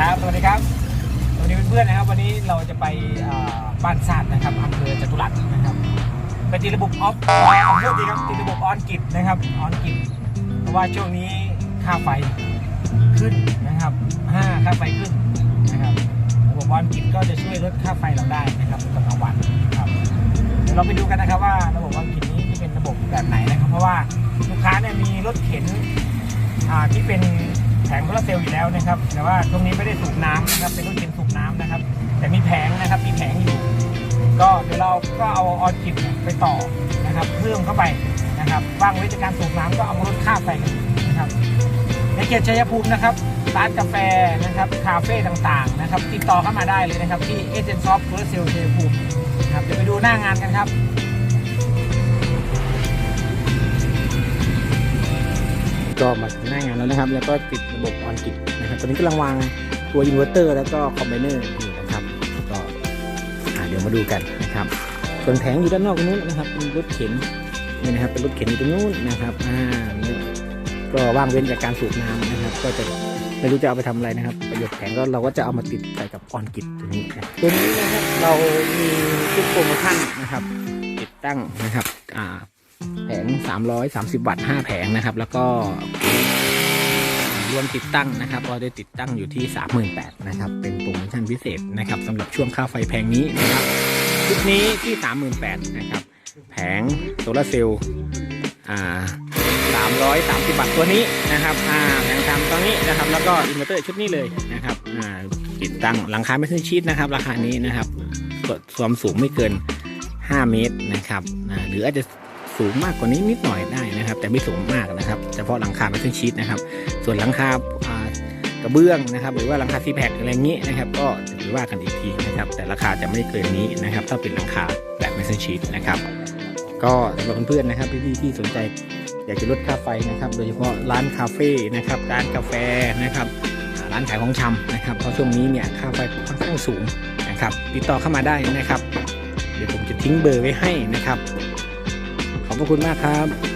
เราจะไปเอ่อนนะครับ วันนี้เราจะไปบ้านซาดนะครับอำเภอจตุรัสนะครับไปติดระบบออฟขอโทษทีครับติดระบบออนกิจนะครับออนกิจเพราะว่าช่วงนี้ค่าไฟขึ้นนะครับห้าค่าไฟขึ้นนะครับระบบออนกิจก็จะช่วยลดค่าไฟเราได้นะครับตอนกลางวันครับเดี๋ยวเราไปดูกันนะครับว่าระบบออนกิจนี้จะเป็นระบบแบบไหนนะครับ เพราะว่าลูกค้าเนี่ยมีรถเข็นที่เป็น แผงโซลาเซลล์อยู่แล้วนะครับ แต่ว่าตรงนี้ไม่ได้สูบน้ำนะครับเป็นรถเข็นสูบน้ำนะครับ แต่มีแผงนะครับมีแผงอยู่ ก็เดี๋ยวเราก็เอาออนกิดไปต่อนะครับเพิ่มเข้าไปนะครับว่างไว้จากการสูบน้ำก็เอามาลดค่าไฟกันนะครับ ในเขตชัยภูมินะครับร้านกาแฟนะครับคาเฟ่ต่างๆนะครับติดต่อเข้ามาได้เลยนะครับที่เอเจนต์ซอฟต์โซลาเซลล์ชัยภูมินะครับเดี๋ยวไปดูหน้างานกันครับ ก็มาถึงหน้างานแล้วนะครับ แล้วก็ติดระบบออนกิดนะครับตอนนี้กำลังวางตัวอินเวอร์เตอร์แล้วก็คอมไบเนอร์อยู่นะครับก็เดี๋ยวมาดูกันนะครับ ส่วนแผงอยู่ด้านนอกตรงนู้นนะครับเป็นรถเข็นนี่นะครับเป็นรถเข็นอยู่ตรงนู้นนะครับอ่าก็ว่างเว้นจากการสูบน้ำนะครับ ก็จะไม่รู้จะเอาไปทำอะไรนะครับ ประโยชน์แผงก็เราก็จะเอามาติดใส่กับออนกิดตัวนี้นะครับตัวนี้นะครับเรามีชุดโปรโมชั่นนะครับ ติดตั้งนะครับอ่า แผง 330 วัตต์ 5 แผงนะครับ แล้วก็รวมติดตั้งนะครับก็ได้ติดตั้งอยู่ที่ 38,000นะครับ เป็นโปรโมชั่นพิเศษนะครับสำหรับช่วงค่าไฟแพงนี้นะครับชุดนี้ที่ 38,000นะครับ แผงโซลาเซลล์อ่า330วัตต์ตัวนี้นะครับอ่าแผงตามตัวนี้นะครับ แล้วก็อินเวอร์เตอร์ชุดนี้เลยนะครับอ่าติดตั้งหลังคาไม่ใช่ชีตนะครับ ราคานี้นะครับความสูงไม่เกิน 5 เมตรนะครับหรืออาจจะ สูงมากกว่านี้นิดหน่อยได้นะครับ แต่ไม่สูงมากนะครับเฉพาะหลังคาไม่ใช่ชีตนะครับ ส่วนหลังคากระเบื้องนะครับ หรือว่าหลังคาซีแพคอะไรอย่างนี้นะครับ ก็ถือว่ากันอีกทีนะครับ แต่ราคาจะไม่เกินนี้นะครับ ถ้าเป็นหลังคาแบบไม่ใช่ชีตนะครับ ก็สำหรับเพื่อนๆนะครับพี่ๆที่สนใจอยากจะลดค่าไฟนะครับ โดยเฉพาะร้านคาเฟ่นะครับร้านกาแฟนะครับร้านขายของชำนะครับเพราะช่วงนี้เนี่ยค่าไฟค่อนข้างสูงนะครับ ติดต่อเข้ามาได้นะครับ เดี๋ยวผมจะทิ้งเบอร์ไว้ให้นะครับ พระคุณมากครับ